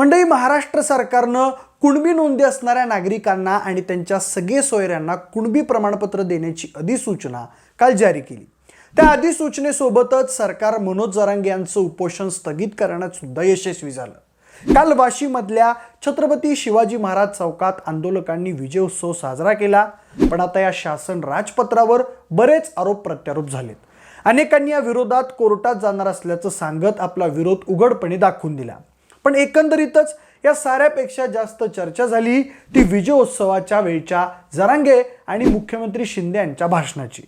मंडळी महाराष्ट्र सरकारनं कुणबी नोंदी असणाऱ्या नागरिकांना आणि त्यांच्या सगळे सोयऱ्यांना कुणबी प्रमाणपत्र देण्याची अधिसूचना काल जारी केली. त्या अधिसूचनेसोबतच सरकार मनोज जरांगे यांचं उपोषण स्थगित करण्यात सुद्धा यशस्वी झालं. काल वाशीमधल्या छत्रपती शिवाजी महाराज चौकात आंदोलकांनी विजय उत्सव साजरा केला पण आता या शासन राजपत्रावर बरेच आरोप प्रत्यारोप झालेत. अनेकांनी या विरोधात कोर्टात जाणार असल्याचं सांगत आपला विरोध उघडपणे दाखवून दिला. पण एकंदरीतच या साऱ्यापेक्षा जास्त चर्चा झाली ती विजयोत्सवाच्या वेळच्या जरांगे आणि मुख्यमंत्री शिंदे यांच्या भाषणाची.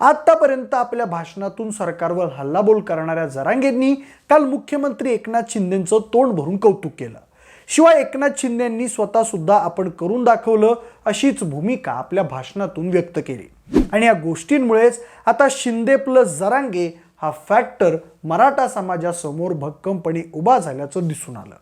आतापर्यंत आपल्या भाषणातून सरकारवर हल्लाबोल करणाऱ्या जरांगेंनी काल मुख्यमंत्री एकनाथ शिंदेंचं तोंड भरून कौतुक केलं. शिवाय एकनाथ शिंदेंनी स्वतःसुद्धा स्वतः सुद्धा आपण करून दाखवलं अशीच भूमिका आपल्या भाषणातून व्यक्त केली. आणि या गोष्टींमुळेच आता शिंदे प्लस जरांगे हा फॅक्टर मराठा समाजासमोर भक्कमपणे उभा झाल्याचं दिसून आलं.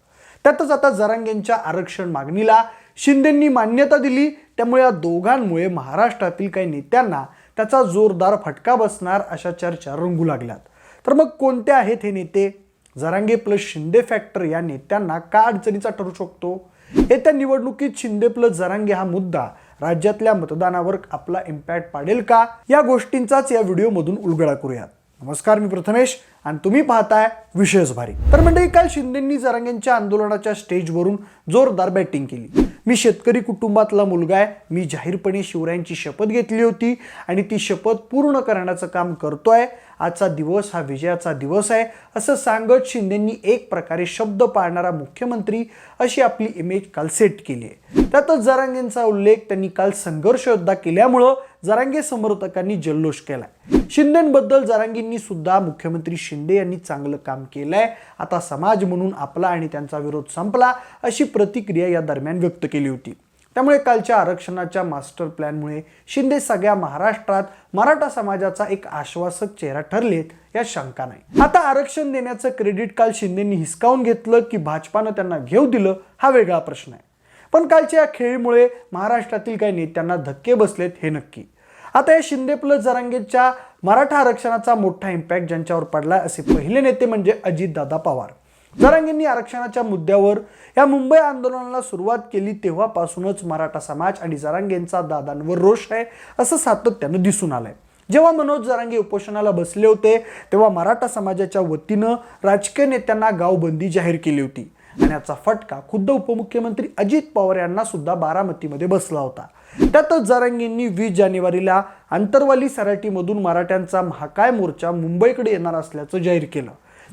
त्यातच आता जरांगेंच्या आरक्षण मागणीला शिंदेंनी मान्यता दिली. त्यामुळे या दोघांमुळे महाराष्ट्रातील काही नेत्यांना त्याचा जोरदार फटका बसणार अशा चर्चा रंगू लागल्यात. तर मग कोणते आहेत हे नेते? जरांगे प्लस शिंदे फॅक्टर या नेत्यांना का अडचणीचा ठरू शकतो? येत्या निवडणुकीत शिंदे प्लस जरांगे हा मुद्दा राज्यातल्या मतदानावर आपला इम्पॅक्ट पाडेल का? या गोष्टींचाच या व्हिडिओमधून उलगडा करूयात. नमस्कार मी प्रथमेश आणि तुम्ही पाहताय विशेष भारी. तर मंडळी काल शिंदेंनी जरांगेंच्या आंदोलनाच्या स्टेजवरून जोरदार बॅटिंग केली. मी शेतकरी कुटुंबातला मुलगा आहे. मी जाहीरपणे शिवरायांची शपथ घेतली होती आणि ती शपथ पूर्ण करण्याचं काम करतोय. आजचा दिवस हा विजयाचा दिवस आहे. असं सांगत शिंदेंनी एक प्रकारे शब्द पाळणारा मुख्यमंत्री अशी आपली इमेज काल सेट केली आहे. त्यातच जरांगेंचा उल्लेख त्यांनी काल संघर्ष योद्धा केल्यामुळं जरांगे समर्थकांनी जल्लोष केलाय. शिंदेबद्दल जरांगींनी सुद्धा मुख्यमंत्री शिंदे यांनी चांगलं काम केलंय. आता समाज म्हणून आपला आणि त्यांचा विरोध संपला अशी प्रतिक्रिया या दरम्यान व्यक्त केली होती. त्यामुळे कालच्या आरक्षणाच्या मास्टर प्लॅनमुळे शिंदे सगळ्या महाराष्ट्रात मराठा समाजाचा एक आश्वासक चेहरा ठरलेत यात शंका नाही. आता आरक्षण देण्याचं क्रेडिट काल शिंदेंनी हिसकावून घेतलं की भाजपानं त्यांना घेऊ दिलं हा वेगळा प्रश्न आहे. पण कालच्या या खेळीमुळे महाराष्ट्रातील काही नेत्यांना धक्के बसलेत हे नक्की. आता या शिंदे प्लस जरांगेच्या मराठा आरक्षणाचा मोठा इम्पॅक्ट ज्यांच्यावर पडलाय असे पहिले नेते म्हणजे अजितदादा पवार. जरांगींनी आरक्षणाच्या मुद्द्यावर या मुंबई आंदोलनाला सुरुवात केली तेव्हापासूनच मराठा समाज आणि जरांगेंचा दादांवर रोष आहे असं सातत्यानं दिसून आलंय. जेव्हा मनोज जरांगे उपोषणाला बसले होते तेव्हा मराठा समाजाच्या वतीनं राजकीय नेत्यांना गावबंदी जाहीर केली होती. आणि याचा फटका खुद्द उपमुख्यमंत्री अजित पवार यांना सुद्धा बारामतीमध्ये बसला होता. त्यातच जरांगेंनी वीस जानेवारीला आंतरवाली सराटीमधून मराठ्यांचा महाकाय मोर्चा मुंबईकडे येणार असल्याचं जाहीर केलं.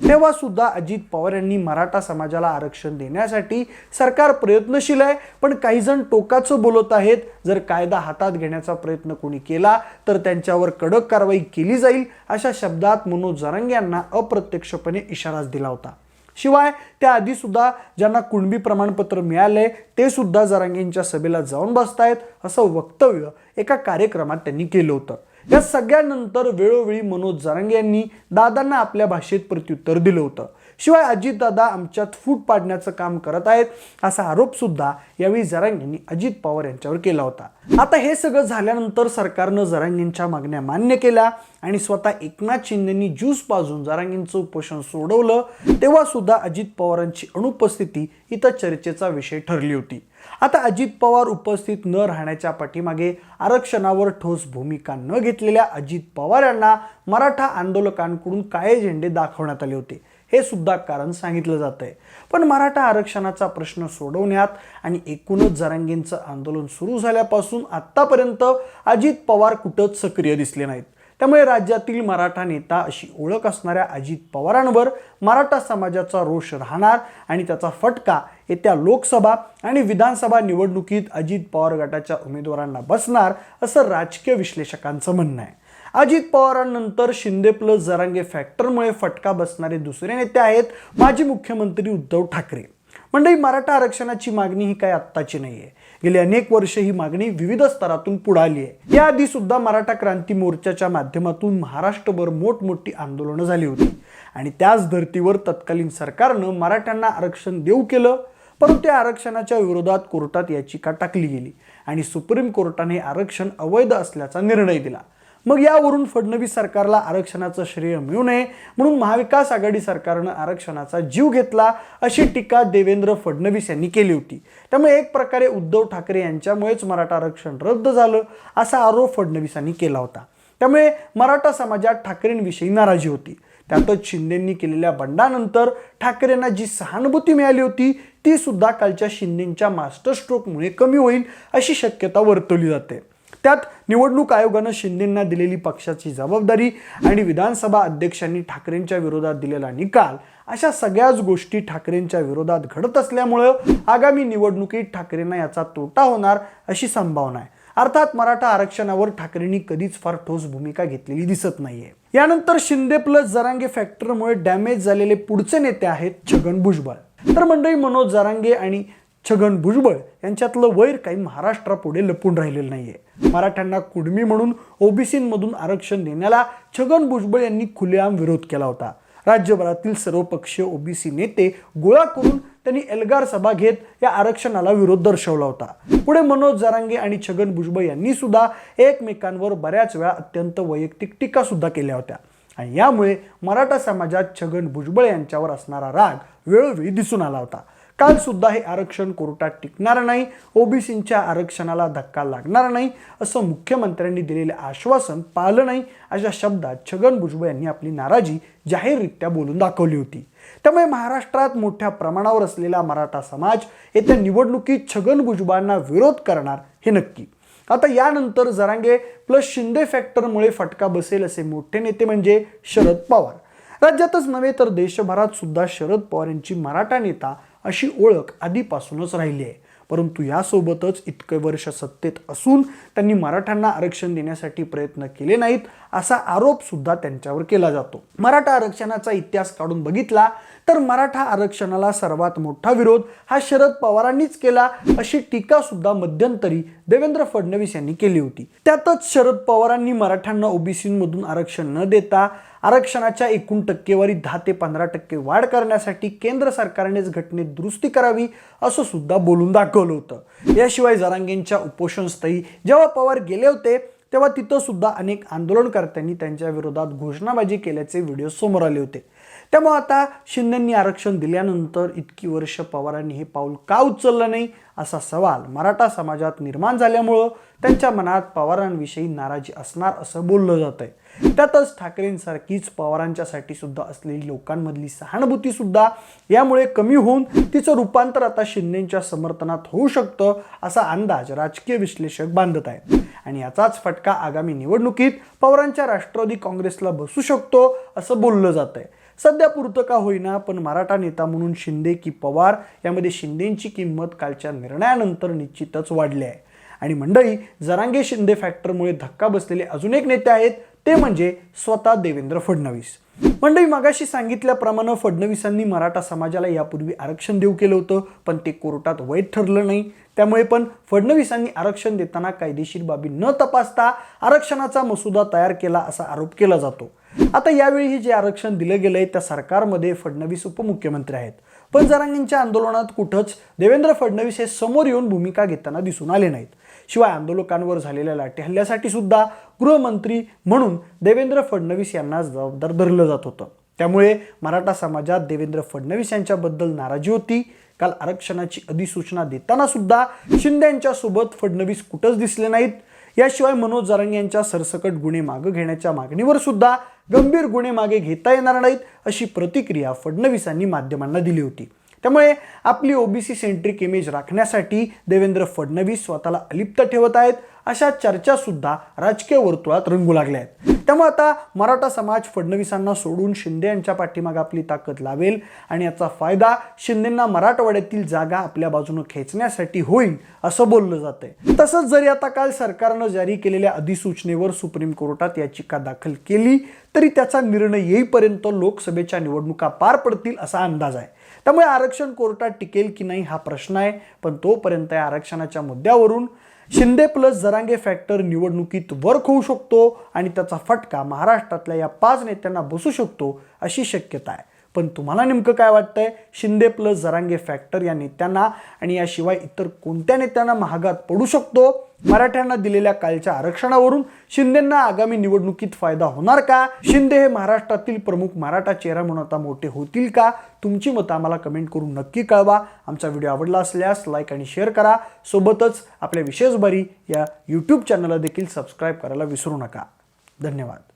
तेव्हा सुद्धा अजित पवार यांनी मराठा समाजाला आरक्षण देण्यासाठी सरकार प्रयत्नशील आहे पण काही जण टोकाचं बोलत आहेत जर कायदा हातात घेण्याचा प्रयत्न कोणी केला तर त्यांच्यावर कडक कारवाई केली जाईल अशा शब्दात मनोज जरांगे यांना अप्रत्यक्षपणे इशाराच दिला होता. शिवाय त्याआधी सुद्धा ज्यांना कुणबी प्रमाणपत्र मिळालंय ते सुद्धा जरांगेंच्या सभेला जाऊन बसतायत असं वक्तव्य एका कार्यक्रमात त्यांनी केलं होतं. या सगळ्यानंतर वेळोवेळी मनोज जरांगे यांनी दादांना आपल्या भाषेत प्रत्युत्तर दिलं होतं. शिवाय अजितदादा आमच्यात फूट पाडण्याचं काम करत आहेत असा आरोपसुद्धा यावेळी जरांगेंनी अजित पवार यांच्यावर केला होता. आता हे सगळं झाल्यानंतर सरकारनं जरांगेंच्या मागण्या मान्य केल्या आणि स्वतः एकनाथ शिंदेंनी ज्यूस पाजून जरांगेंचं उपोषण सोडवलं तेव्हा सुद्धा अजित पवारांची अनुपस्थिती इथं चर्चेचा विषय ठरली होती. आता अजित पवार उपस्थित न राहण्याच्या पाठीमागे आरक्षणावर ठोस भूमिका न घेतलेल्या अजित पवार यांना मराठा आंदोलकांकडून काळे झेंडे दाखवण्यात आले होते? हे सुद्धा कारण सांगितलं जात आहे पण मराठा आरक्षणाचा प्रश्न सोडवण्यात आणि एकूणच जरांगेंचं आंदोलन सुरू झाल्यापासून आत्तापर्यंत अजित पवार कुठंच सक्रिय दिसले नाहीत. त्यामुळे राज्यातील मराठा नेता अशी ओळख असणाऱ्या अजित पवारांवर मराठा समाजाचा रोष राहणार आणि त्याचा फटका येत्या लोकसभा आणि विधानसभा निवडणुकीत अजित पवार गटाच्या उमेदवारांना बसणार असं राजकीय विश्लेषकांचं म्हणणं आहे. अजित पवारांनंतर शिंदे प्लस जरांगे फॅक्टरमुळे फटका बसणारे दुसरे नेते आहेत माजी मुख्यमंत्री उद्धव ठाकरे. मंडळी मराठा आरक्षणाची मागणी ही काही आत्ताची नाहीये. गेली अनेक वर्ष ही मागणी विविध स्तरातून पुढे आली आहे. याआधी सुद्धा मराठा क्रांती मोर्चाच्या माध्यमातून महाराष्ट्रभर मोठमोठी आंदोलनं झाली होती. आणि त्याच धर्तीवर तत्कालीन सरकारनं मराठ्यांना आरक्षण देऊ केलं परंतु त्या आरक्षणाच्या विरोधात कोर्टात याचिका टाकली गेली. आणि सुप्रीम कोर्टाने आरक्षण अवैध असल्याचा निर्णय दिला. मग यावरून फडणवीस सरकारला आरक्षणाचं श्रेय मिळू नये म्हणून महाविकास आघाडी सरकारनं आरक्षणाचा जीव घेतला अशी टीका देवेंद्र फडणवीस यांनी केली होती. त्यामुळे एक प्रकारे उद्धव ठाकरे यांच्यामुळेच मराठा आरक्षण रद्द झालं असा आरोप फडणवीसांनी केला होता. त्यामुळे मराठा समाजात ठाकरेंविषयी नाराजी होती. त्यातच शिंदेंनी केलेल्या बंडानंतर ठाकरेंना जी सहानुभूती मिळाली होती ती सुद्धा कालच्या शिंदेंच्या मास्टर स्ट्रोकमुळे कमी होईल अशी शक्यता वर्तवली जाते. त्यात निवडणूक आयोगानं शिंदेंना दिलेली पक्षाची जबाबदारी आणि विधानसभा अध्यक्षांनी ठाकरेंच्या विरोधात दिलेला निकाल अशा सगळ्याच गोष्टी ठाकरेंच्या विरोधात घडत असल्यामुळं आगामी निवडणुकीत ठाकरेंना याचा तोटा होणार अशी संभावना आहे. अर्थात मराठा आरक्षणावर ठाकरेंनी कधीच फार ठोस भूमिका घेतलेली दिसत नाहीये. यानंतर शिंदे प्लस जरांगे फॅक्टरमुळे डॅमेज झालेले पुढचे नेते आहेत छगन भुजबळ. तर मंडळी मनोज जरांगे आणि छगन भुजबळ यांच्यातलं वैर काही महाराष्ट्रापुढे लपून राहिलेलं नाहीये. मराठ्यांना कुडमी म्हणून ओबीसीमधून आरक्षण देण्याला छगन भुजबळ यांनी खुलेआम विरोध केला होता. राज्यभरातील सर्वपक्षीय ओबीसी नेते गोळा करून त्यांनी एल्गार सभा घेत या आरक्षणाला विरोध दर्शवला होता. पुढे मनोज जरांगे आणि छगन भुजबळ यांनी सुद्धा एकमेकांवर बऱ्याच वेळा अत्यंत वैयक्तिक टीका सुद्धा केल्या होत्या. आणि यामुळे मराठा समाजात छगन भुजबळ यांच्यावर असणारा राग वेळोवेळी दिसून आला होता. काल सुद्धा हे आरक्षण कोर्टात टिकणार नाही. ओबीसींच्या आरक्षणाला धक्का लागणार नाही असं मुख्यमंत्र्यांनी दिलेले आश्वासन पाळलं नाही अशा शब्दात छगन भुजबळ यांनी आपली नाराजी जाहीररित्या बोलून दाखवली होती. त्यामुळे महाराष्ट्रात मोठ्या प्रमाणावर असलेला मराठा समाज येत्या निवडणुकीत छगन भुजबळांना विरोध करणार हे नक्की. आता यानंतर जरांगे प्लस शिंदे फॅक्टरमुळे फटका बसेल असे मोठे नेते म्हणजे शरद पवार. राज्यातच नव्हे तर देशभरात सुद्धा शरद पवार यांची मराठा नेता अशी ओळख आधीपासूनच राहिली आहे. परंतु यासोबतच इतके वर्ष सत्तेत असून त्यांनी मराठ्यांना आरक्षण देण्यासाठी प्रयत्न केले नाहीत असा आरोप सुद्धा त्यांच्यावर केला जातो. मराठा आरक्षणाचा इतिहास काढून बघितला तर मराठा आरक्षणाला सर्वात मोठा विरोध हा शरद पवारांनीच केला अशी टीका सुद्धा मध्यंतरी देवेंद्र फडणवीस यांनी केली होती. त्यातच शरद पवारांनी मराठ्यांना ओबीसीमधून आरक्षण न देता आरक्षणाच्या एकूण टक्केवारी दहा ते पंधरा टक्के वाढ करण्यासाठी केंद्र सरकारनेच घटनेत दुरुस्ती करावी असं सुद्धा बोलून दाखवलं होतं. याशिवाय जरांगेंच्या उपोषणस्थळी जेव्हा पवार गेले होते तेव्हा तिथं सुद्धा अनेक आंदोलनकर्त्यांनी त्यांच्या विरोधात घोषणाबाजी केल्याचे व्हिडिओ समोर आले होते. त्यामुळे आता शिंदेंनी आरक्षण दिल्यानंतर इतकी वर्ष पवारांनी हे पाऊल का उचललं नाही? असा सवाल मराठा समाजात निर्माण झाल्यामुळं त्यांच्या मनात पवारांविषयी नाराजी असणार असं बोललं जात आहे त्यातच ठाकरेंसारखीच पवारांच्यासाठी सुद्धा असलेली लोकांमधली सहानुभूती सुद्धा यामुळे कमी होऊन तिचं रूपांतर आता शिंदेच्या समर्थनात होऊ शकतं असा अंदाज राजकीय विश्लेषक बांधत आहेत. आणि याचाच फटका आगामी निवडणुकीत पवारांच्या राष्ट्रवादी काँग्रेसला बसू शकतो असं बोललं जात आहे सध्या पुरतं का होईना पण मराठा नेता म्हणून शिंदे की पवार यामध्ये शिंदेची किंमत कालच्या निर्णयानंतर निश्चितच वाढली आहे. आणि मंडळी जरांगे शिंदे फॅक्टरमुळे धक्का बसलेले अजून एक नेते आहेत ते म्हणजे स्वतः देवेंद्र फडणवीस. मंडळी मागाशी सांगितल्याप्रमाणे फडणवीसांनी मराठा समाजाला यापूर्वी आरक्षण देऊ केलं होतं पण ते कोर्टात वैध ठरलं नाही. त्यामुळे पण फडणवीसांनी आरक्षण देताना कायदेशीर बाबी न तपासता आरक्षणाचा मसुदा तयार केला असा आरोप केला जातो. आता यावेळी हे जे आरक्षण दिलं गेलंय त्या सरकारमध्ये फडणवीस उपमुख्यमंत्री आहेत. पण जरांगींच्या आंदोलनात कुठंच देवेंद्र फडणवीस हे समोर येऊन भूमिका घेताना दिसून आले नाहीत. शिवाय आंदोलकांवर झालेल्या लाठी हल्ल्यासाठी सुद्धा गृहमंत्री म्हणून देवेंद्र फडणवीस यांना जबाबदार धरलं जात होतं. त्यामुळे मराठा समाजात देवेंद्र फडणवीस यांच्याबद्दल नाराजी होती. काल आरक्षणाची अधिसूचना देताना सुद्धा शिंदे यांच्यासोबत फडणवीस कुठंच दिसले नाहीत. याशिवाय मनोज जरांगे यांच्या सरसकट गुन्हे मागे घेण्याच्या मागणीवर सुद्धा गंभीर गुन्हे मागे घेता येणार नाहीत अशी प्रतिक्रिया फडणवीसांनी माध्यमांना दिली होती. त्यामुळे आपली ओबीसी सेंट्रिक इमेज राखण्यासाठी देवेंद्र फडणवीस स्वतःला अलिप्त ठेवत आहेत. अशा चर्चा सुद्धा राजकीय वर्तुळात रंगू लागल्या आहेत. त्यामुळे आता मराठा समाज फडणवीसांना सोडून शिंदे यांच्या पाठीमागे आपली ताकद लावेल आणि याचा फायदा शिंदेंना मराठवाड्यातील जागा आपल्या बाजूने खेचण्यासाठी होईल असं बोललं जातंय. तसंच जरी आता काल सरकारनं जारी केलेल्या अधिसूचनेवर सुप्रीम कोर्टात याचिका दाखल केली तरी त्याचा निर्णय येईपर्यंत लोकसभेच्या निवडणुका पार पडतील असा अंदाज आहे. त्यामुळे आरक्षण कोर्टात टिकेल की नाही हा प्रश्न आहे. पण तोपर्यंत या आरक्षणाच्या मुद्द्यावरून शिंदे प्लस जरांगे फॅक्टर निवडणुकीत वर्क होऊ शकतो आणि त्याचा फटका महाराष्ट्रातल्या या पाच नेत्यांना बसू शकतो अशी शक्यता आहे. पण तुम्हाला नेमकं काय वाटतंय? शिंदे प्लस जरांगे फॅक्टर या नेत्यांना आणि याशिवाय इतर कोणत्या नेत्यांना महागात पडू शकतो? मराठ्यांना दिलेल्या कालच्या आरक्षणावरून शिंदेंना आगामी निवडणुकीत फायदा होणार का? शिंदे हे महाराष्ट्रातील प्रमुख मराठा चेहरा म्हणून आता मोठे होतील का? तुमची मतं आम्हाला कमेंट करून नक्की कळवा. आमचा व्हिडिओ आवडला असल्यास लाईक आणि शेअर करा. सोबतच आपल्या विशेष भरी या यूट्यूब चॅनलला देखील सबस्क्राईब करायला विसरू नका. धन्यवाद.